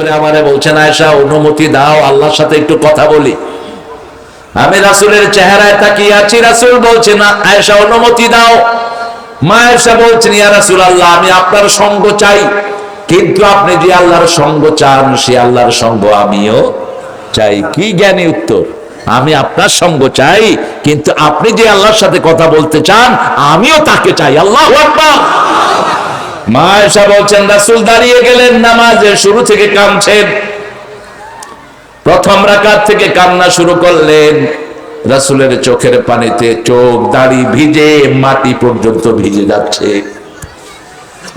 করে আমারে বলছেন আয়সা অনুমতি দাও, আল্লাহর সাথে একটু কথা বলি। আমি রাসুলের চেহারায় তাকিয়ে আছি, রাসুল বলছে, না আয়সা অনুমতি দাও। মা আয়সা বলছেন, ইয়া রাসুল আল্লাহ আমি আপনার সঙ্গ চাই, কিন্তু আপনি যে আল্লাহর সঙ্গ চান, সে আল্লাহর সঙ্গ আমিও চাই। কি জ্ঞানী উত্তর? আমি আপনার সঙ্গ চাই, কিন্তু আপনি যে আল্লাহর সাথে কথা বলতে চান, আমিও তাকে চাই। আল্লাহ আকবার! মা আয়েশা বলছেন, রাসূল দাঁড়িয়ে গেলেন নামাজের শুরু থেকে কামছেন প্রথম রাকাত থেকে কান্না শুরু করলেন। রাসূলের চোখের পানিতে চোখ দাড়ি ভিজে মাটি পর্যন্ত ভিজে যাচ্ছে।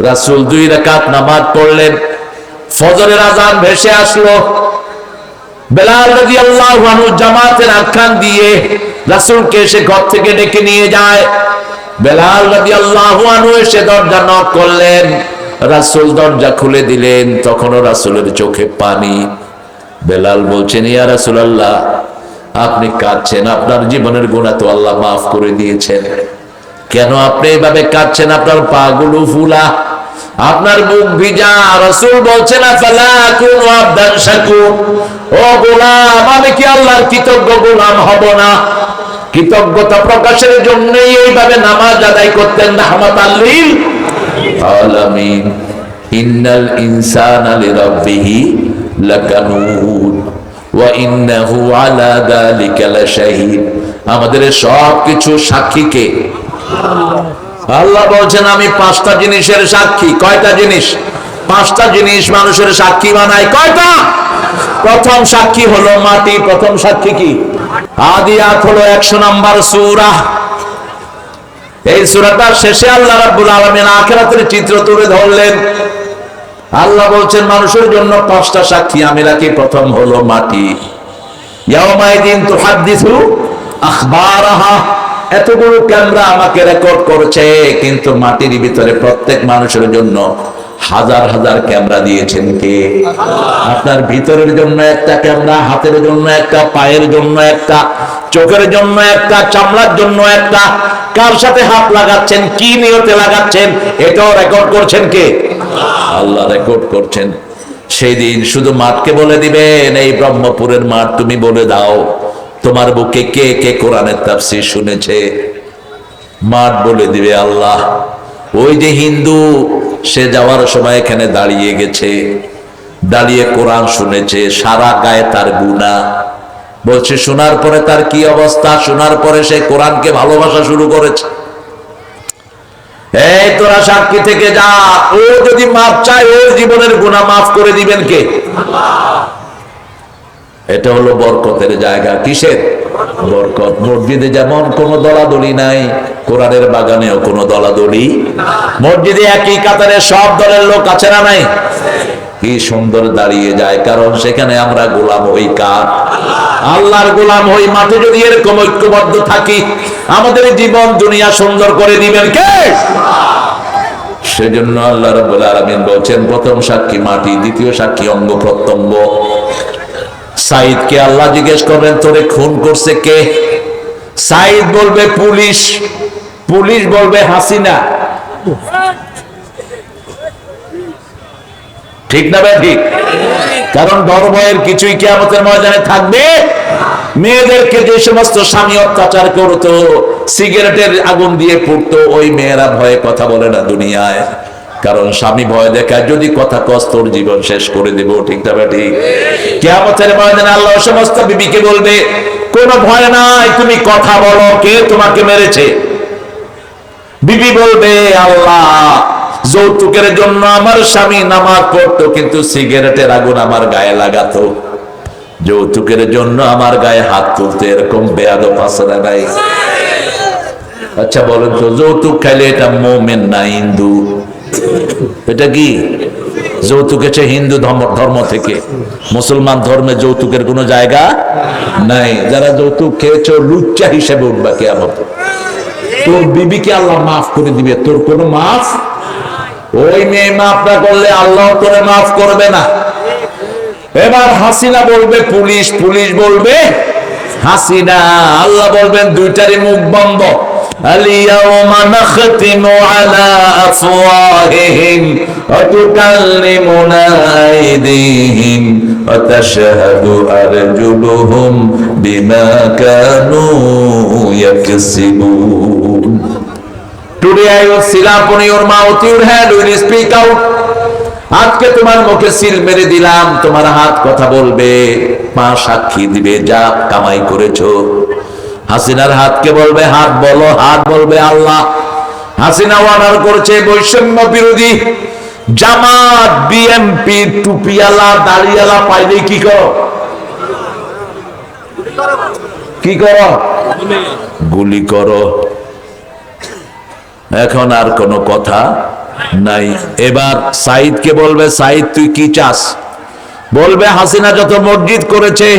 রাসূল দুই রাকাত নামাজ পড়লেন। ফজরের আজান ভেসে আসলো। বেলাল রাদিয়াল্লাহু আনহু জামাতের আখ্যান দিয়ে রাসূলকে এসে ঘর থেকে ডেকে নিয়ে যায়। বেলাল রাদিয়াল্লাহু আনহু এসে দরজা নক করলেন। রাসূল দরজা খুলে দিলেন, তখনও রাসূলের চোখে পানি। বেলাল বলছেন, ইয়া রাসূলুল্লাহ, আপনি কাঁদছেন, আপনার জীবনের গুনাহ তো আল্লাহ মাফ করে দিয়েছেন। কেন আপনি এইভাবে কাঁদছেন, আপনার পা গুলো ফুলা? আপনার মুখ ভিজা। রসুল কুনু আবদান শাকুর ও গোলাম, আমি কি আল্লাহর কৃতজ্ঞ গোলাম হব না? কৃতজ্ঞতা প্রকাশের জন্যই এইভাবে নামাজ আদায় করতেন রাহমাত আল্লিল আলামিন। ইন্নাল ইনসানা লিরাব্বিহি লাকানুদ ওয়া ইন্নাহু আলা যালিকা লাশাহিদ। আমাদের সব কিছু সাক্ষীকে। আল্লাহ বলছেন, আমি পাঁচটা জিনিসের সাক্ষী। কয়টা জিনিস? পাঁচটা জিনিস মানুষের সাক্ষী বানায়। কয়টা? প্রথম সাক্ষী হলো মাটি। প্রথম সাক্ষী কি? আদিয়াত হলো একশো নাম্বার সূরা। এই সূরাটার শেষে আল্লাহ রাব্বুল আলামিন আখিরাতের চিত্র তুলে ধরলেন। আল্লাহ বলছেন, মানুষের জন্য পাঁচটা সাক্ষী আমি রাখি। প্রথম হলো মাটি। এতগুলো ক্যামেরা আমাকে রেকর্ড করেছে, কিন্তু মাটির ভিতরে প্রত্যেক মানুষের জন্য হাজার হাজার ক্যামেরা দিয়েছেন কে? আপনার ভিতরের জন্য একটা ক্যামেরা, হাতের জন্য একটা, পায়ের জন্য একটা, চোখের জন্য একটা, চামড়ার জন্য একটা। কার সাথে হাত লাগাচ্ছেন, কি নিয়তে লাগাচ্ছেন, এটাও রেকর্ড করছেন কে? আল্লাহ রেকর্ড করছেন। সেই দিন শুধু মাঠকে বলে দিবেন, এই ব্রহ্মপুরের মাঠ তুমি বলে দাও, তোমার বুকে কে কে কোরআনের তাফসীর শুনেছে? মাঠ বলে দিবে আল্লাহ। ওই যে হিন্দু সে যাওয়ার সময় এখানে দাঁড়িয়ে গেছে, দাঁড়িয়ে কোরআন শুনেছে, সারা গায়ে তার গুণা বলছে, শোনার পরে তার কি অবস্থা? শোনার পরে সে কোরআনকে ভালোবাসা শুরু করেছে। এই, তোরা সাক্ষী থেকে যা। ও যদি মাফ চায়, ওর জীবনের গুণা মাফ করে দিবেন কে? এটা হলো বরকতের জায়গা। কিসের? বরকত। মসজিদে যেমন কোনো দলাদলি নাই, কোরআনের বাগানেও কোনো দলাদলি মসজিদে একই কাতারে সব দলের লোক আছে না নাই? কি সুন্দর দাঁড়িয়ে যায়, কারণ সেখানে আমরা গোলাম হই কার? আল্লাহর গোলাম হই মাঠে যদি এরকম ঐক্যবদ্ধ থাকি, আমাদের জীবন, দুনিয়া সুন্দর করে দিবেন কে? সেজন্য আল্লাহ রাব্বুল আলামিন বলছেন, প্রথম সাক্ষী মাটি, দ্বিতীয় সাক্ষী অঙ্গ প্রত্যঙ্গ। সাইদকে আল্লাহ জিজ্ঞেস করবেন তোরে খুন করছে কে? সাইদ বলবে, পুলিশ। পুলিশ বলবে, হাসিনা। ঠিক না ভাই, ঠিক? কারণ ডর ভয়ের কিছুই কেয়ামতের ময়দানে থাকবে। মেয়েদেরকে যে সমস্ত স্বামী অত্যাচার করতো, সিগারেটের আগুন দিয়ে পড়তো, ওই মেয়েরা ভয়ে কথা বলে না দুনিয়ায়। কারণ স্বামী ভয় দেখায়, যদি কথা কস, তোর জীবন শেষ করে দেব, ঠিক না ঠিক কেয়ামতের ময়দানে আল্লাহ সমস্ত বিবিকে বলবে, কোনো ভয় নাই, তুমি কথা বলো, কে তোমাকে মেরেছে? বিবি বলবে, আল্লাহ, যৌতুকের জন্য আমার স্বামী নামাজ পড়তো, কিন্তু সিগারেটের আগুন আমার গায়ে লাগাতো। যৌতুকের জন্য আমার গায়ে হাত তুলতে এরকম আছে না নাই? আচ্ছা বলেন তো, যৌতুক খাইলে এটা মোমেন না, হিন্দু? এটা কি? যৌতুক এসে হিন্দু ধর্ম থেকে। মুসলমান ধর্মে যৌতুকের কোনো জায়গা নাই। যারা যৌতুক খেয়েছ, লুচ্চা হিসেবে উঠবা কে আমার তোর বিবিকে আল্লাহ মাফ করে দিবে। তোর কোনো মাফ? ওই মেয়ে মাফ না করলে আল্লাহ তোরে মাফ করবে না। এবার হাসিনা বলবে, পুলিশ পুলিশ বলবে, হাসিনা, আল্লাহ বলবেন, দুইটারই মুখ বন্ধ। اليوم نختم على أفواههم وتكلمنا أيديهم وتشهد أرجلهم بما كانوا يكسبون Today I will seal upon your mouth, your hand will speak out. আজকে তোমার মুখে সিল মেরে দিলাম তোমার হাত কথা বলবে মা সাক্ষী দিবে যা কামাই করেছো হাসিনার হাতকে বলবে, হাত বলো, হাত বলবে আল্লাহ। হাসিনা অর্ডার করছে বৈষম্য বিরোধী। জামাত বিএমপি টুপিয়ালা দাড়িয়ালা পাইলে কি করো? কি করো? গুলি করো। এখন আর কোনো কথা নাই। এবার সাইদকে বলবে সাইদ তুই কি চাস? বলবে, হাসিনা যত মসজিদ করেছে,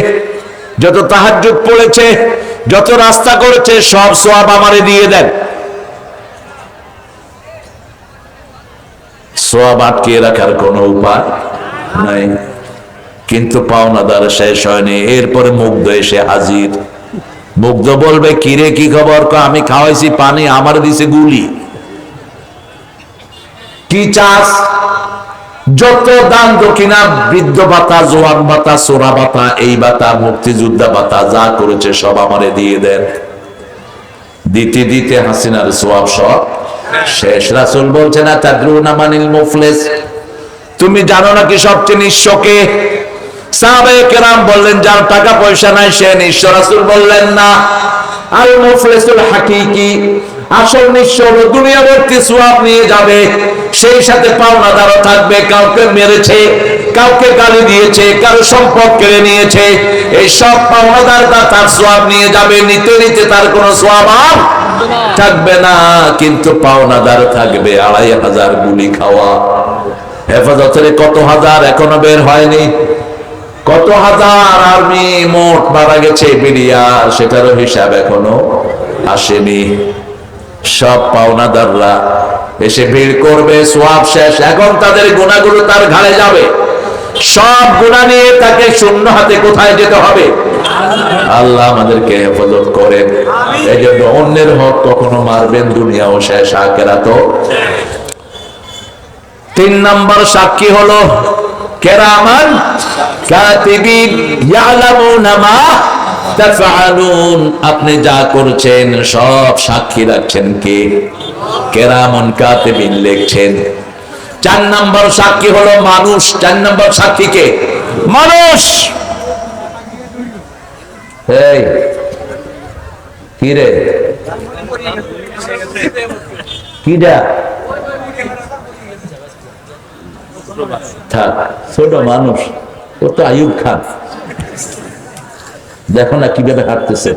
যত তাহাজ্জুদ পড়েছে যত রাস্তা করেছে, সব সোয়াব আমারে দিয়ে দেন। সোয়াব আটকে রাখার কোনো উপায় নাই। কিন্তু পাওনাদার শেষ হয়নি। এরপরে মুগ্ধ এসে হাজির। মুগ্ধ বলবে, কিরে, কি খবর? আমি খাওয়াইছি পানি, আমার দিছে গুলি। কি চাস? যত দান দক্ষিণা, বৃদ্ধ ভাতা, জোয়ান ভাতা সোরা ভাতা, এই ভাতা, মুক্তিযোদ্ধা ভাতা, যা করেছে সব আমারে দিয়ে দেন। দিতে দিতে হাসিনার সোয়াব সব শেষ। রাসুল বলছে না তাদ্রুনা মানিল মুফলেস? তুমি জানো নাকি সবচেয়ে নিঃস্বকে কেরাম বললেন, যার টাকা পয়সা নাই, সে নিঃস্ব। রাসূল বললেন, না, আল মুফলিসুল হাকিকি। আসল নিঃস্ব দুনিয়া ভর্তি সোয়াব নিয়ে যাবে। সেই সাথে পাওনাদারও থাকবে, কাউকে মেরেছে, কাউকে গালি দিয়েছে, কারও সম্পদ কেড়ে নিয়েছে। এই সব পাওনাদার তার সোয়াব নিয়ে যাবে, নিতে নিতে তার কোনো সোয়াব থাকবে না, কিন্তু পাওনাদার থাকবে আড়াই হাজার গুলি খাওয়া। হেফাজতের কত হাজার এখনও বের হয়নি? কত হাজার আর্মি মোট মারা গেছে, বিলিয়ার, সেটারও হিসাব এখনও আসেনি। সব পাওনাদাররা এসে ভিড় করবে সোয়াব শেষ। এখন তাদের গুণাগুলো তার ঘাড়ে যাবে। সব গুণা নিয়ে তাকে শূন্য হাতে কোথায় যেতে হবে? আল্লাহ আমাদেরকে হেফাজত করেন। এই জন্য অন্যের হক কখনো মারবেন দুনিয়াও শেষ আকেরা তো তিন নম্বর সাক্ষী হলো কেরামান। কাতিবিন ইয়ালামুনা মা আপনি যা করছেন, সব সাক্ষী রাখছেন কে? কেরামন কাতিবিন লিখছেন। চার নম্বর সাক্ষী হলো মানুষ। চার নম্বর সাক্ষী কে? মানুষ! কি ছোট মানুষ। ও তো আয়ুব খান। দেখো না কীভাবে হাঁটতেছে।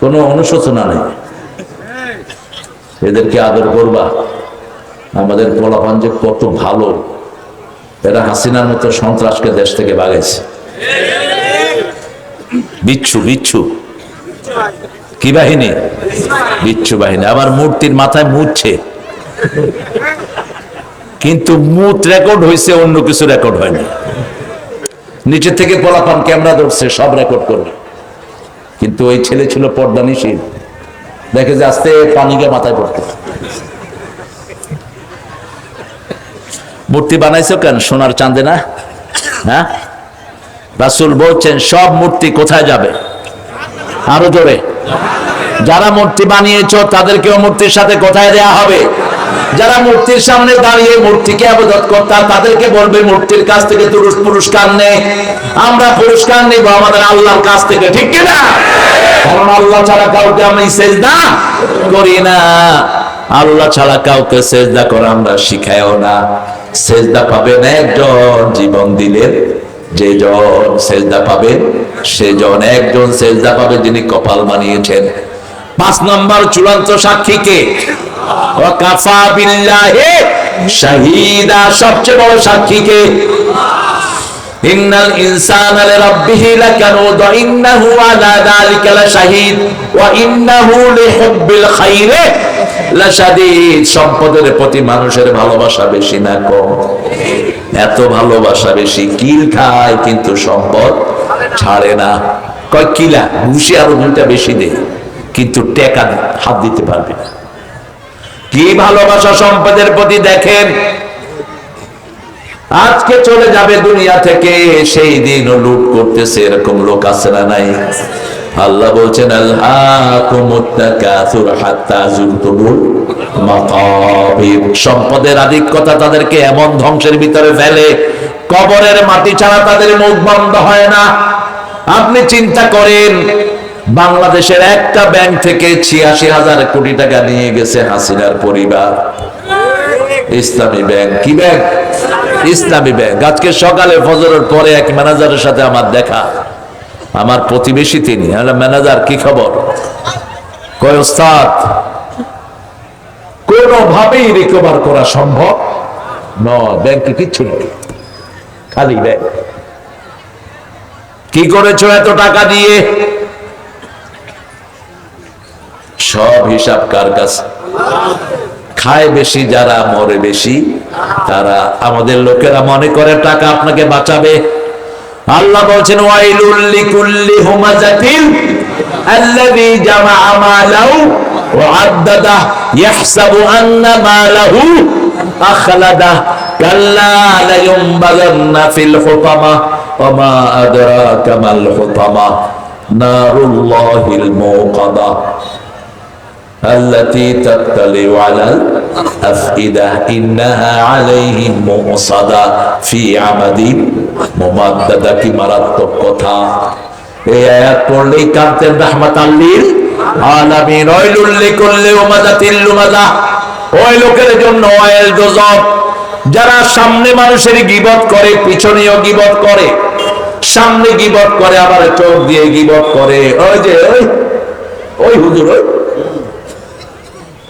কোনো অনুশোচনা নেই। এদেরকে আদর করবা। আমাদের পোলাপান যে কত ভালো। এরা হাসিনার মতো সন্ত্রাসকে দেশ থেকে বাগাইছে। বিচ্ছু বিচ্ছু। কি বাহিনী? বিচ্ছু বাহিনী। আবার মূর্তির মাথায় মুছছে। কিন্তু মুত রেকর্ড হয়েছে অন্য কিছু রেকর্ড হয়নি। নিচে থেকে পোলাপান ক্যামেরা ধরছে, সব রেকর্ড করবে। কিন্তু ওই ছেলে ছিল পর্দা নিশীল দেখে যে আস্তে পানি গিয়ে মাথায় পড়তো। মূর্তি বানাইছো কেন? সোনার চাঁদে না? হ্যাঁ? রাসুল বলছেন, সব মূর্তি কোথায় যাবে? আরও জোরে। যারা মূর্তি বানিয়েছ, তাদেরকেও মূর্তির সাথে কোথায় দেয়া হবে? যারা মূর্তির সামনে দাঁড়িয়ে মূর্তিকে আবেদত করতাম তাদেরকে বলবে, মূর্তির কাছ থেকে পুরস্কার নেই আমরা পুরস্কার নিব আমাদের আল্লাহর কাছ থেকে, ঠিক কিনা কারণ আল্লাহ ছাড়া কাউকে আমি সেজদা করি না। আল্লাহ ছাড়া কাউকে সেজদা করা আমরা শিখাইও না। সেজদা পাবেন একজন, জীবন দিলেন যে জন সেজদা পাবেন সেজন একজন সেজদা পাবে যিনি কপাল বানিয়েছেন। পাঁচ নম্বর চূড়ান্ত সাক্ষীকে সবচেয়ে বড় সম্পদের প্রতি মানুষের ভালোবাসা বেশি না কম। এত ভালোবাসা বেশি, কিল খায় কিন্তু সম্পদ ছাড়ে না। কয় কিলা, ঘুষি আরও দুইটা বেশি দেয়, কিন্তু টেকা হাত দিতে পারবে না। কি ভালোবাসা সম্পদের প্রতি দেখেন? আজকে চলে যাবে দুনিয়া থেকে, সেই দিন লুট করতেছে, এরকম লোক আছে না নাই? আল্লাহ বলছেন সম্পদের আধিক্যতা তাদেরকে এমন ধ্বংসের ভিতরে ফেলে, কবরের মাটি ছাড়া তাদের মুখ বন্ধ হয় না। আপনি চিন্তা করেন বাংলাদেশের একটা ব্যাংক থেকে ছিয়াশি হাজার কোটি টাকা নিয়ে গেছে হাসিনার পরিবার। ইসলামী ব্যাংক। কি ব্যাংক? ইসলামী ব্যাংক। আজকে সকালে ফজরের পরে এক ম্যানেজারের সাথে আমার দেখা। আমার প্রতিবেশী তিনি। ম্যানেজার, কি খবর? কোনোভাবেই রিকভার করা সম্ভব নয়। ব্যাংকে কিচ্ছু নেই। খালি ব্যাংক। কি করেছ এত টাকা দিয়ে? সব হিসাব কার কাছে? খায় বেশি, যারা মরে বেশি, তারা আমাদের লোকেরা মনে করে টাকা আপনাকে বাঁচাবে। আল্লাহ বলছেন নারুল্লাহিল التي تطلع على الأفئدة إنها عليهم مؤصدة في عمد ممددة কি মারাত্মক কথা এই আয়াত পড়লেই কান্তেন রাহমাত আল্লিল আলামিন ওয়াইলুল লিকুল্লি উমাজাতিল লুমাজা ওই লোকের জন্য ওয়াইল গজব যারা সামনে মানুষের গিবত করে পিছনেও গিবত করে সামনে গিবত করে আবার চোখ দিয়ে গিবত করে ওই যে ওই ওই হুজুর ওই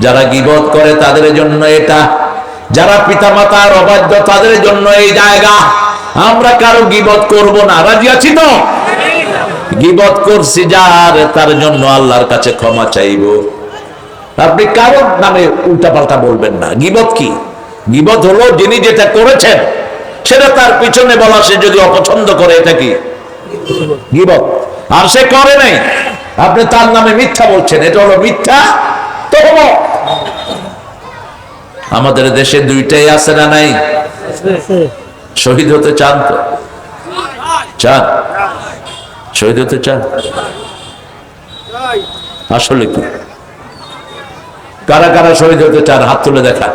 যারা গিবত করে তাদের জন্য এটা। যারা পিতামাতার অবাধ্য, তাদের জন্য এই জায়গা। আমরা কারও গিবত করব না। রাজি আছি তো? গিবত করছি যার, তার জন্য আল্লাহর কাছে ক্ষমা চাইব। আপনি কারোর নামে উল্টাপাল্টা বলবেন না। গিবত কি? গিবত হলো যিনি যেটা করেছেন, সেটা তার পিছনে বলা, সে যদি অপছন্দ করে, এটা কি? গিবত। আর সে করে নাই। আপনি তার নামে মিথ্যা বলছেন। এটা হলো মিথ্যা তহমত। আমাদের দেশে দুইটাই আছে না নাই? শহীদ হতে চান তো? চান? শহীদ হতে চান? আসলে কি? কারা কারা শহীদ হতে চান? হাত তুলে দেখা।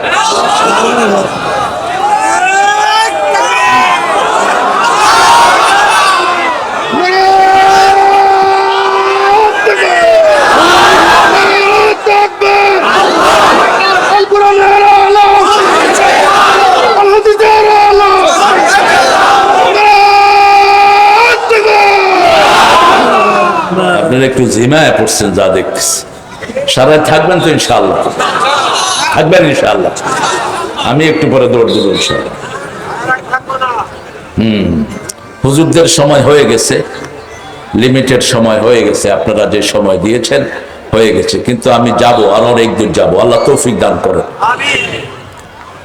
আপনারা একটু জিমায় পড়ছেন যা দেখতেছি। সারাই থাকবেন তো ইনশাল্লাহ থাকবেন ইনশাল্লাহ আমি একটু পরে দৌড় দেবো ইনশাল্লাহ হুম। হুজুরদের সময় হয়ে গেছে। লিমিটেড সময় হয়ে গেছে। আপনারা যে সময় দিয়েছেন, হয়ে গেছে। কিন্তু আমি যাব, আরও অনেক দূর যাব। আল্লাহ তৌফিক দান করেন।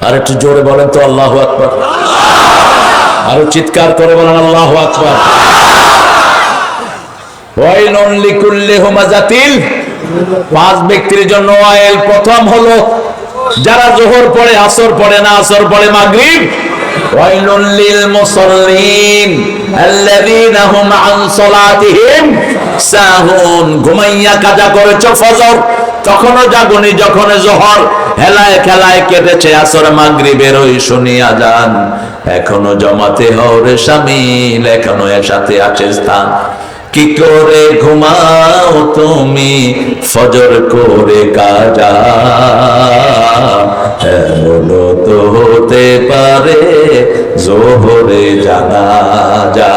আর একটু জোরে বলেন তো, আল্লাহ আকবর। আরও চিৎকার করে বলেন, আল্লাহ আকবর। পাঁচ ব্যক্তির জন্য ওয়াইল প্রথম হলো, যারা জোহর পড়ে, আসর পড়ে না, আসর পড়ে মাগরিব। ওয়াইলুন লিল মুসাল্লিন, আল্লাযীনা হুম আন সালাতিহিম, সাহুন, ঘুমাইয়া কাজা করেছ ফজর। তখনও জাগুনি যখন জোহর, হেলায় খেলায় কেটেছে আসর মাগরিবের ওই শুনিয়া যান। এখনও জমাতে হওরে শামিল এখনও এর সাথে আছে স্থান। কি করে ঘুমাও তুমি? ফজর করে কাজা এমন তো হতে পারে জোহরে জানা যা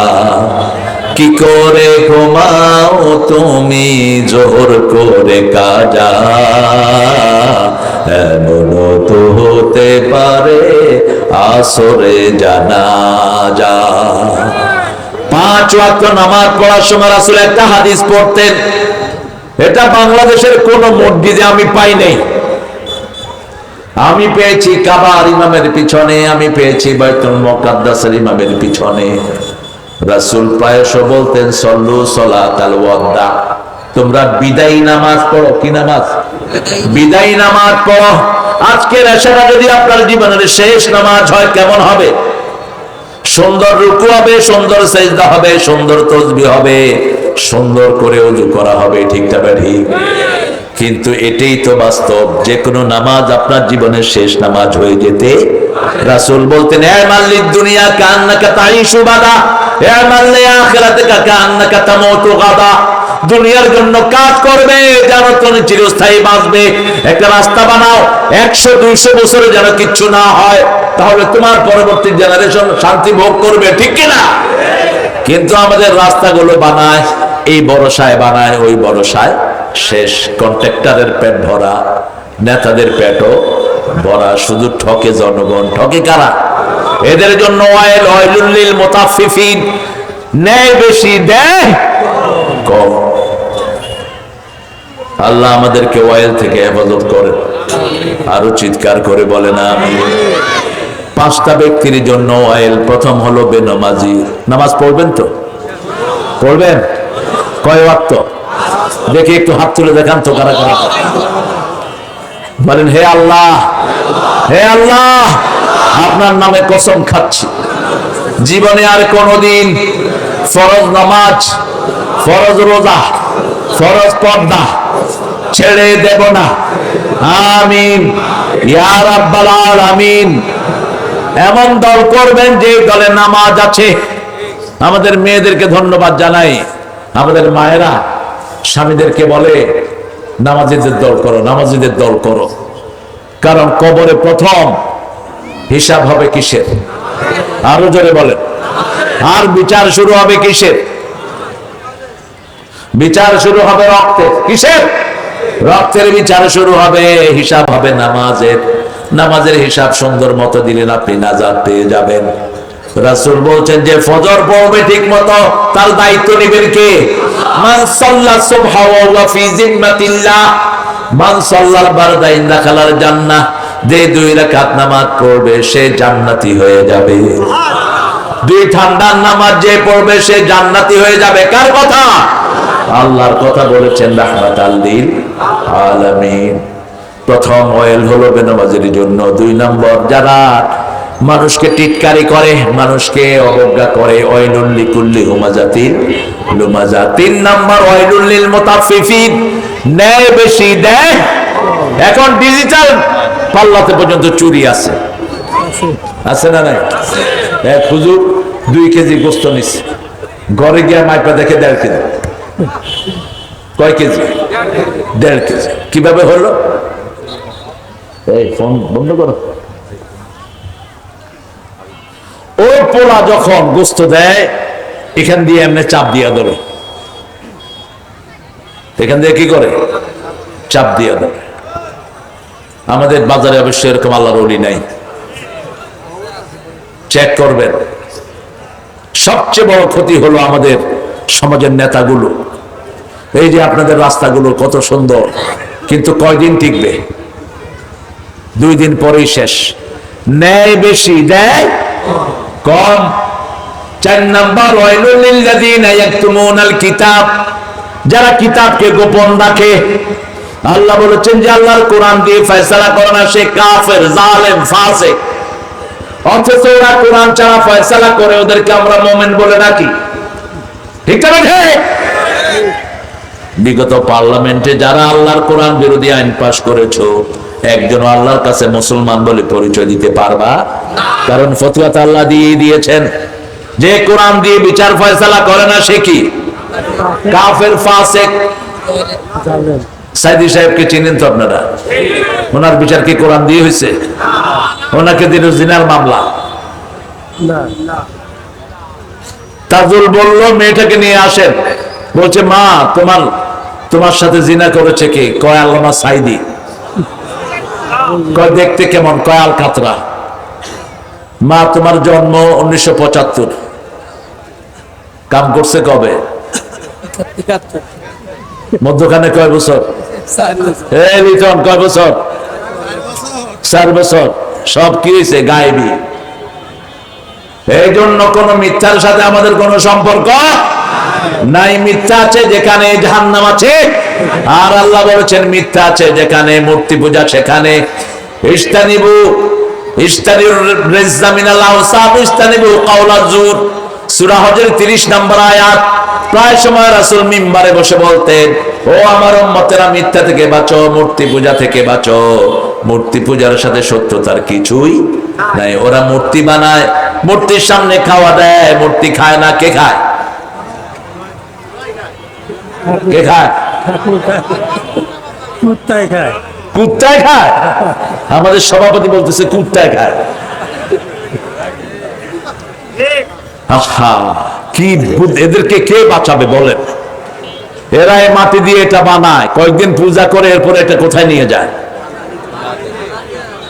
কি করে ঘুমাও তুমি? জোহর করে কাজা এমনও তো হতে পারে আসরে জানা যা পাঁচ ওয়াক্ত নামাজ পড়ার সময় রাসূল একটা হাদিস পড়তেন, এটা বাংলাদেশের কোন মসজিদে আমি পাই নাই। আমি পেয়েছি কাবার ইমামের পিছনে, আমি পেয়েছি বাইতুল মুকাদ্দাসের ইমামের পিছনে। রাসূল প্রায়শ বলতেন, সল্লু সলাত আল ওয়াদা তোমরা বিদায়ী নামাজ পড়ো, কি নামাজ? বিদায়ী নামাজ পড়ো। আজকের এশারা যদি আপনার জীবনের শেষ নামাজ হয়, কেমন হবে? সুন্দর রুকু হবে, সুন্দর সেজদা হবে, সুন্দর তসবি হবে, সুন্দর করে উজু করা হবে, ঠিক তবে ঠিক কিন্তু এটাই তো বাস্তব যে কোনো নামাজ আপনার জীবনের শেষ নামাজ হয়ে যেতে রাসূল বলতেন, এ মাল্লিদ দুনিয়া, কান্নাকা তাইশু বাদা, এ মাল্লি আখিরাতিকা কান্নাকা তামুতু গাদা, দুনিয়ার জন্য কাজ করবে, যেন তুমি চিরস্থায়ী বাঁচবে, একটা রাস্তা বানাও, একশো, দুইশো বছরে যেন কিচ্ছু না হয়। তাহলে তোমার পরবর্তী জেনারেশন শান্তি ভোগ করবে, ঠিক কিনা? কিন্তু আমাদের রাস্তাগুলো বানায়, এই ভরসায় বানায়, ওই ভরসায় শেষ কন্ট্রাক্টরের পেট ভরা, নেতাদের পেটও ভরা, শুধু ঠকে জনগণ। ঠকে কারা? এদের জন্য অয়েল অয়েলুল্লিল মোতাফিফিন নেয় বেশি দেয় কম। আল্লাহ আমাদেরকে অয়েল থেকে হেফাজত করেন। আরও চিৎকার করে বলে না আমি পাঁচটা ব্যক্তির জন্য অয়েল। প্রথম হলো বেনমাজি। নামাজ পড়বেন তো? পড়বেন? কয় ওয়াক্ত? দেখি একটু হাত তুলে দেখান তো কারা কারা। বলেন, হে আল্লাহ হে আল্লাহ, আপনার নামে কসম খাচ্ছি। জীবনে আর কোনদিন ফরজ নামাজ, ফরজ রোজা, ফরজ পর্দা ছেড়ে দেব না। আমিন। ইয়া রাব্বাল আলামিন। এমন দল করবেন যে দলে নামাজ আছে। আমাদের মেয়েদেরকে ধন্যবাদ জানাই। আমাদের মায়েরা স্বামীদেরকে বলে, নামাজিদের দল করো, নামাজিদের দল করো। কারণ কবরে প্রথম হিসাব হবে কিসের? আরও জোরে বলেন। আর বিচার শুরু হবে কিসের? বিচার শুরু হবে রক্তের কিসের? রক্তের বিচার শুরু হবে, হিসাব হবে নামাজের। নামাজের হিসাব সুন্দর মতো দিলেন, আপনি নাজাদ পেয়ে যাবেন। রাসূল বলছেন যে, ফজর পড়বে ঠিক মতো, তার দায়িত্ব নেবেন কে? সে হয়ে যাবে। দুই ঠান্ডার নামাজ যে পড়বে, সে হয়ে যাবে। কার কথা? আল্লাহর কথা বলেছেন রাহমাত আলামিন। প্রথম অয়েল হলো বেনামাজের জন্য দুই নম্বর যারা মানুষকে টিটকারি করে, মানুষকে অবজ্ঞা করে অয়নুল্লি কুল্লি হুমাজাতিন লুমাজা তিন নম্বর অয়নুল্লিল মোতাফিফিন ন্যায় বেশি দেয়। এখন ডিজিটাল পাল্লাতে পর্যন্ত চুরি আছে। আছে না নাই? এক হুজুর দুই কেজি গোস্ত নিচ্ছে ঘরে গিয়ে মাইপা দেখে দেড় কেজি। কয় কেজি? দেড় কেজি। কীভাবে হলো? এই, ফোন বন্ধ করো। ওই পোলা যখন গোস্ত দেয়, এখান দিয়ে এমনি চাপ দিয়া ধরে। এখান দিয়ে কি করে? চাপ দিয়া ধরে। আমাদের বাজারে অবশ্য এরকম আল্লাহর অলি নাই। চেক করবেন। সবচেয়ে বড় ক্ষতি হলো আমাদের সমাজের নেতাগুলো। এই যে আপনাদের রাস্তাগুলো কত সুন্দর, কিন্তু কয়দিন টিকবে? দুই দিন পরেই শেষ। ন্যায় বেশি, দেয় কম। চার নাম্বার কিতাব। যারা কিতাবকে গোপন রাখে, আল্লাহ বলেছেন যে আল্লাহর কোরআন দিয়ে ফয়সালা করে না, সে কাফের, জালেম ফাসে অথচ ওরা কোরআন ছাড়া ফয়সালা করে, ওদেরকে আমরা মোমেন্ট বলে রাখি ঠিক আছে বিগত পার্লামেন্টে যারা আল্লাহর কোরআন বিরোধী আইন পাশ করেছ একজন আল্লাহর কাছে মুসলমান বলে পরিচয় দিতে পারবা? কারণ ফতুয়াত আল্লাহ দিয়ে দিয়েছেন। যে কোরআন দিয়ে বিচার ফয়সালা করে না, সে কি? কাফের, ফাসেক। সাইদি সাহেবকে চিনেন তো আপনারা? ওনার বিচার কি কোরআন দিয়ে হয়েছে ওনাকে দিল জিনার মামলা। তাজুল বলল, মেয়েটাকে নিয়ে আসেন। বলছে, মা, তোমার তোমার সাথে জিনা করেছে কে? কয়, আল্লামা সাইদি। কয় দেখতে কেমন? কয় আলকাতরা। মা তোমার জন্ম উনিশশো পঁচাত্তর। কাম করছে কবে? মধ্যখানে কয় বছর? এই লিটন কয় বছর? চার বছর। সব কি হয়েছে? গায়েবী। এই জন্য কোন মিথ্যার সাথে আমাদের কোনো সম্পর্ক নাই মিথ্যা আছে যেখানে জাহান্নাম আছে। আর আল্লাহ বলেছেন, মিথ্যা আছে যেখানে, মূর্তি পূজা সেখানে। ইস্তানিবু ইস্তানির রিজ্জা মিনাল আওসাফ ইস্তানিবু কাওলাজ জুর। সূরা হজের 30 নম্বর আয়াত। প্রায় সময় রাসূল মিম্বারে বসে বলতেন, ও আমার উম্মতেরা, মিথ্যা থেকে বাঁচো, মূর্তি পূজা থেকে বাঁচো। মূর্তি পূজার সাথে সত্যতার কিছুই নাই। ওরা মূর্তি বানায়, মূর্তির সামনে খাওয়া দেয়, মূর্তি খায় না, কে খায়? কে খায়? কুত্তায় খায়। কুত্তায় খায়? আমাদের সভাপতি বলতেছে কুত্তায় খায়। আহা, কি এদেরকে কে বাঁচাবে বলেন? এরা এই মাটি দিয়ে এটা বানায়, কয়েকদিন পূজা করে এরপরে এটা কোথায় নিয়ে যায়?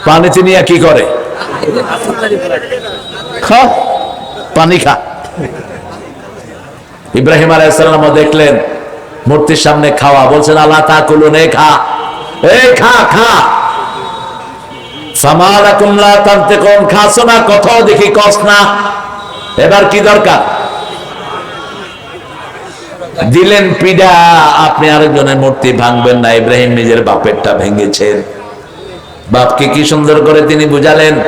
পানিতে নিয়ে কি করে? খা, পানি খা। ইব্রাহিম আলাইসাল্লাম দেখলেন মূর্তির সামনে খাওয়া, বলছেন, আল্লাহ তা কুলুন এ খা। এ, খা খা। দেখি কস না। এবার কি দরকার? দিলেন পিডা, আপনি আরেকজনের মূর্তি ভাঙবেন না। ইব্রাহিম নিজের বাপেরটা ভেঙেছেন। বাপকে কি সুন্দর করে তিনি বুঝালেন?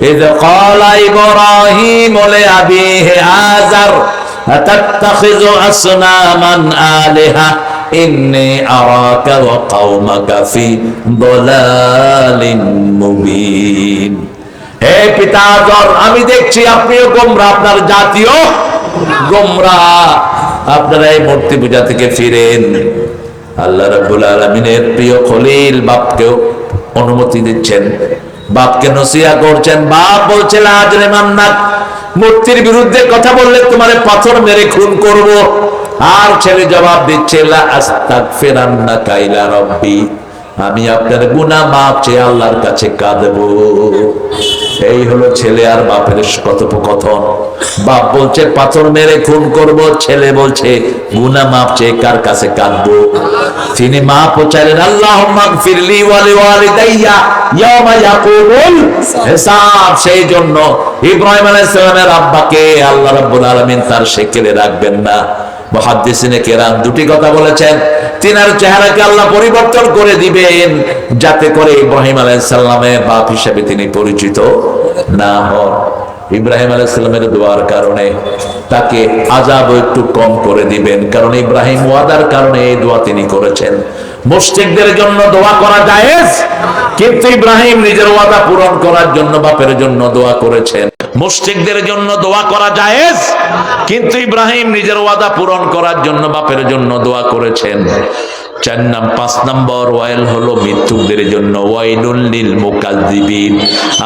এই যে কলা ইব্রাহিম আবিহি আজার أتتخذ أصناما آلهة إني أراك وقومك في ضلال مبين হে পিতা আজর আমি দেখছি আপনিও গোমরা আপনার জাতীয় গোমরা আপনারা এই মূর্তি পূজা থেকে ফিরেন আল্লাহ রাব্বুল আলামিনের প্রিয় খলিল বাপকেও অনুমতি দিচ্ছেন বাপকে নসিয়া করছেন বাপ বলছে আজরে মান্নাত মূর্তির বিরুদ্ধে কথা বললে তোমার পাথর মেরে খুন করব। আর ছেলে জবাব দিচ্ছে আমি আপনার গুনা মাপ চেয়ে আল্লাহর কাছে কাঁদবো। এই হলো ছেলে আর বাপের কথোপকথন। বাপ বলছে, পাথর মেরে খুন করব। ছেলে বলছে, গুনা মাপ চেয়ে কার কাছে কাঁদবো? তিনি মা চাইলেন আল্লাহ ফিরলি ওয়ালি ওয়ালিদাইয়া ইয়াউমা ইয়াকুলুল হিসাব। সেই জন্য ইব্রাহিম আলাইহিস সালামের আব্বাকে আল্লাহ রাব্বুল আলামিন তার সেকেলে রাখবেন না। মহাদ্দিসিনে কেরাম দুটি কথা বলেছেন। তিনার চেহারাকে আল্লাহ পরিবর্তন করে দিবেন, যাতে করে ইব্রাহিম আলাইসাল্লামের বাপ হিসেবে তিনি পরিচিত না হন। ইব্রাহিম আলাইসাল্লামের দোয়ার কারণে তাকে আজাব একটু কম করে দিবেন, কারণ ইব্রাহিম ওয়াদার কারণে এই দোয়া তিনি করেছেন। মুশরিকদের জন্য দোয়া করা জায়েজ, কিন্তু ইব্রাহিম নিজের ওয়াদা পূরণ করার জন্য, বাপের জন্য দোয়া করেছেন। মুশরিকদের জন্য দোয়া করা জায়েজ, কিন্তু ইব্রাহিম নিজের ওয়াদা পূরণ করার জন্য বাপের জন্য দোয়া করেছেন। চার নাম, পাঁচ নম্বর ওয়াইল হলো মৃত্যুকদের জন্য। ওয়াইলুল লিল মুকাদ্দিবিন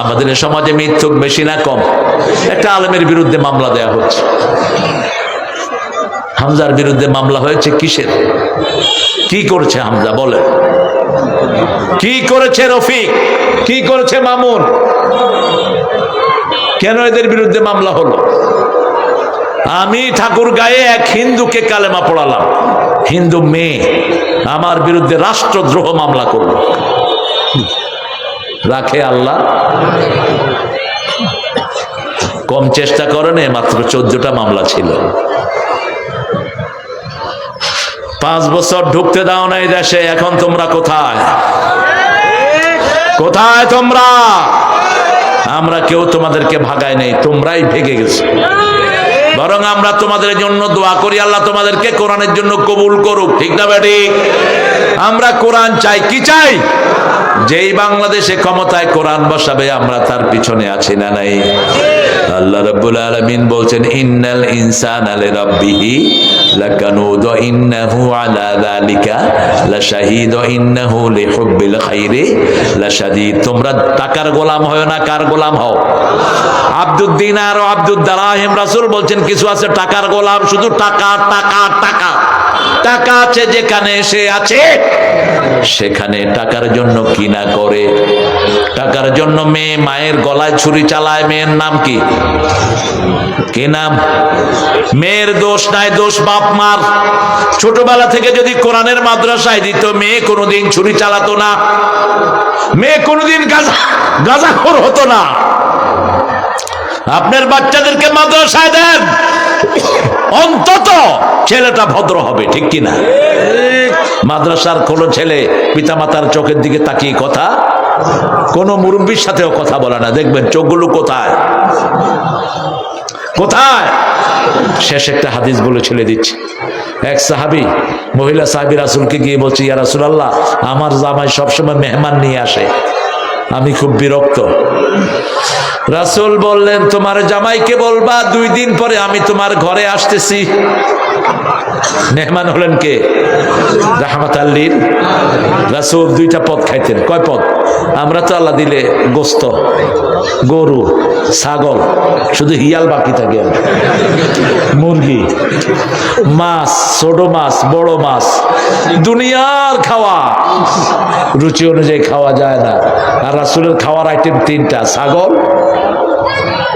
আমাদের সমাজে মৃত্যুক বেশি না কম। একটা আলেমের বিরুদ্ধে মামলা দেয়া হচ্ছে। হামজার বিরুদ্ধে মামলা হয়েছে কিসের? কি করেছে হামজা বলে কি করেছে রফিক? কি করেছে মামুন? কেন এদের বিরুদ্ধে মামলা হলো? আমি ঠাকুর গায়ে এক হিন্দুকে কালেমা পড়ালাম। হিন্দু মেয়ে, আমার বিরুদ্ধে রাষ্ট্রদ্রোহ মামলা করল। রাখে আল্লাহ। কম চেষ্টা করেন মাত্র চোদ্দটা মামলা ছিল। পাঁচ বছর ঢুকতে দাও না এই দেশে, এখন তোমরা কোথায়? কোথায় তোমরা? আমরা কেউ তোমাদেরকে ভাগায় নেই, তোমরাই ভেগে গেছো। বরং আমরা তোমাদের জন্য দোয়া করি, আল্লাহ তোমাদেরকে কোরআনের জন্য কবুল করুক, ঠিক না বেটি? আমরা কোরআন চাই, কি চাই? যেই বাংলাদেশে ক্ষমতায় কোরআন বসাবে, আমরা তার পিছনে আছি না নাই? আল্লাহ রাব্বুল আলামিন বলছেন, ইন্নাল ইনসানা লিরাব্বিহি লাকানুদ ইন্নাহু আলা যালিকা, লাশাহিদ ইন্নাহু লিহুব্বিল খাইরি, লাশাদীদ, তোমরা টাকার গোলাম হয় না কার গোলাম হও? আব্দুদ্দিন আর আব্দুদ দারাহিম রাসূল বলছেন, কিছু আছে টাকার গোলাম, শুধু টাকা টাকা টাকা। টাকা আছে যেখানে সে আছে, সেখানে টাকার জন্য কি না করে। টাকার জন্য মেয়ে মায়ের গলায় ছুরি চালায়, মেয়ের নাম কি? কি নাম? মেয়ের দোষ নাই, দোষ বাপ মার। ছোটবেলা থেকে যদি কোরআনের মাদ্রাসায় দিত, মেয়ে কোনোদিন ছুরি চালাতো না। মেয়ে কোনোদিন গাজা গাজাখোর হতো না। আপনার বাচ্চাদেরকে মাদ্রাসায় দেন। অন্তত ছেলেটা ভদ্র হবে, ঠিক কিনা? মাদ্রাসার কোনো ছেলে পিতামাতার চোখের দিকে তাকিয়ে কথা, কোনো মুরব্বীর সাথেও কথা বলে না। দেখবেন চোখগুলো কোথায়? কোথায়? শেষ একটা হাদিস বলে ছেলে দিচ্ছি। এক সাহাবি, মহিলা সাহাবি রাসুলকে গিয়ে বলছে, ইয়া রাসুল আল্লাহ আমার জামাই সবসময় মেহমান নিয়ে আসে। আমি খুব বিরক্ত। রাসুল বললেন, তোমার জামাইকে বলবা, দুই দিন পরে আমি তোমার ঘরে আসতেছি। মেহমান হলেন কে? রাহমাত আল্লীর রাসুল দুইটা পদ খাইতেন। কয় পদ? আমরা তো আল্লাহ দিলে গোস্ত, গরু, ছাগল, শুধু হিয়াল বাকি থাকে। মুরগি, মাছ, ছোট মাছ, বড় মাছ, দুনিয়ার খাওয়া। রুচি অনুযায়ী খাওয়া যায় না। আর রাসুলের খাওয়ার আইটেম তিনটা, ছাগল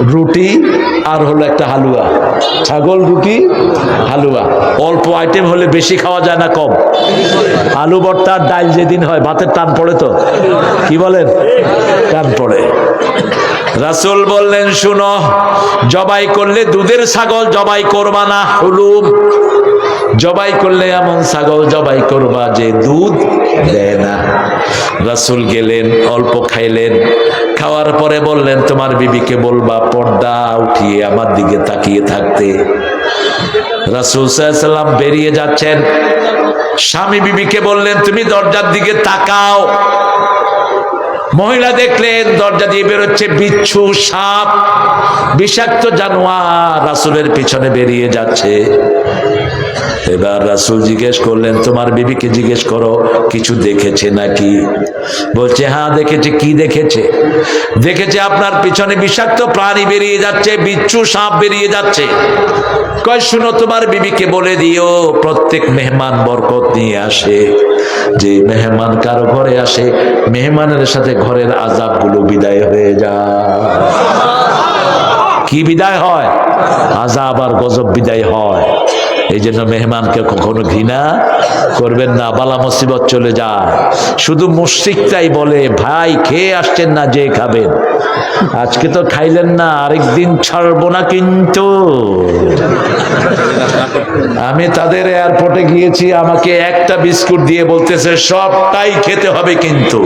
রুটি আর হলো একটা হালুয়া। ছাগল, রুটি, হালুয়া। অল্প আইটেম হলে বেশি খাওয়া যায় না, কম? আলু, ভর্তা আর ডাল যেদিন হয়, ভাতের টান পড়ে তো? কি বলেন? টান পড়ে। রাসুল বললেন, শুনো, জবাই করলে দুধের ছাগল জবাই করবা না, হলুম। জবাই করলে এমন ছাগল জবাই করবা যে দুধ দেয় না রাসুল গেলেন, অল্প খাইলেন। খাওয়ার পরে বললেন, তোমার বিবিকে বলবা, পর্দা উঠিয়ে আমার দিকে তাকিয়ে থাকতে। রাসুল সাল্লাম বেরিয়ে যাচ্ছেন। স্বামী বিবিকে বললেন, তুমি দরজার দিকে তাকাও। মহিলা দেখলেন, দরজা দিয়ে বেরোচ্ছে বিচ্ছু সাপ, বিষাক্ত জানোয়ার। রাসুলের পিছনে বেরিয়ে যাচ্ছে। এবার রাসুল জিজ্ঞেস করলেন, তোমার বিবিকে জিজ্ঞেস করো, কিছু দেখেছে নাকি? বলছে হ্যাঁ দেখেছে। কি দেখেছে? দেখেছে আপনার পিছনে বিষাক্ত প্রাণী বেরিয়ে যাচ্ছে, বিচ্ছু সাপ বেরিয়ে যাচ্ছে। কয়, শুনো, তোমার বিবিকে বলে দিও, প্রত্যেক মেহমান বরকত নিয়ে আসে। যে মেহমান কারও ঘরে আসে, মেহমানের সাথে ঘরের আজাবগুলো বিদায় হয়ে যায়। কি বিদায় হয়? আজাব আর গজব বিদায় হয়। এই জন্য মেহমানকে কখনো ঘৃণা করবেন না, বালা মুসিবত চলে যায়। শুধু মুশরিকটাই বলে, ভাই, খেয়ে আসছেন না, যে খাবেন। আজকে তো খাইলেন না, আরেকদিন ছাড়বো না কিন্তু। আমি তাদের এয়ারপোর্টে গিয়েছি, আমাকে একটা বিস্কুট দিয়ে বলতেছে, সবটাই খেতে হবে কিন্তু।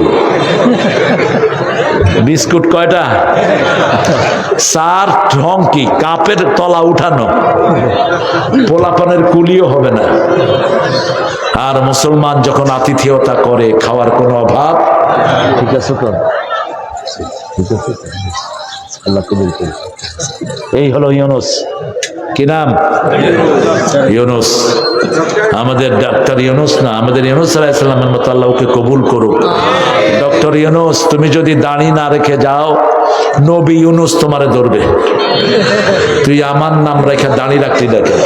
বিস্কুট কয়টা? চার ঢং কি কাপের তলা উঠানো। পোলাপানের কুলিও হবে না। আর মুসলমান যখন আতিথেয়তা করে খাওয়ার কোনো অভাব? ঠিক আছে তো। ঠিক আছে আল্লাহ কবুল করুন। এই হলো ইউনুস। কি নাম? ইউনুস। আমাদের ডাক্তার ইউনুস না আমাদের ইউনুস আলাইসাল্লামের মতো আল্লাহ ওকে কবুল করুক। ডক্টর ইউনুস, তুমি যদি দাঁড়ি না রেখে যাও, নবী ইউনুস তোমারে ধরবে। তুই আমার নাম রেখে দাঁড়িয়ে রাখলি দেখে।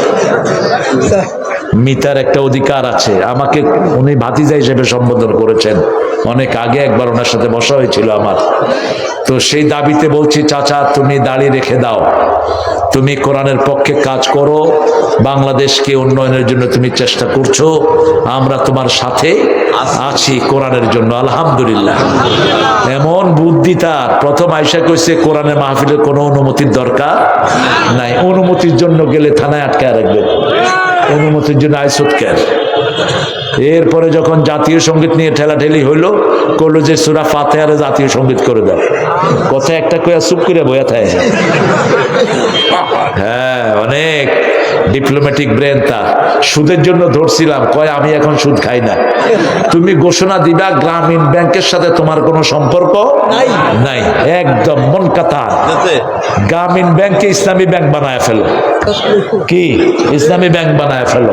মিতার একটা অধিকার আছে। আমাকে উনি ভাতিজা হিসেবে সম্বোধন করেছেন। অনেক আগে একবার ওনার সাথে বসা হয়েছিল আমার। তো সেই দাবিতে বলছি, চাচা, তুমি দাঁড়িয়ে রেখে দাও। তুমি কোরআনের পক্ষে কাজ করো। বাংলাদেশকে উন্নয়নের জন্য তুমি চেষ্টা করছ। আমরা তোমার সাথে আছি কোরআনের জন্য। আলহামদুলিল্লাহ। এমন বুদ্ধি তার। প্রথম আয়সা কইছে, কোরআনের মাহফিলের কোনো অনুমতির দরকার নাই। অনুমতির জন্য গেলে থানায় আটকায় রাখবেন অনুমতির জন্য কেন এরপরে যখন জাতীয় সংগীত নিয়ে ঠেলাঠেলি হইল করল যে সুরা ফাতেহারে জাতীয় সংগীত করে দাও। কথা একটা কয়া চুপ করে বয়া থাকে হ্যাঁ অনেক ডিপ্লোম্যাটিক ব্রেন তার সুদের জন্য ধরছিলাম কয় আমি এখন সুদ খাই না। তুমি ঘোষণা দিবা গ্রামীণ ব্যাংকের সাথে তোমার কোনো সম্পর্ক নাই। নাই। একদম মন কাতা গ্রামীণ ব্যাংকে ইসলামী ব্যাংক বানায় ফেলো। কি? ইসলামী ব্যাংক বানায় ফেলো।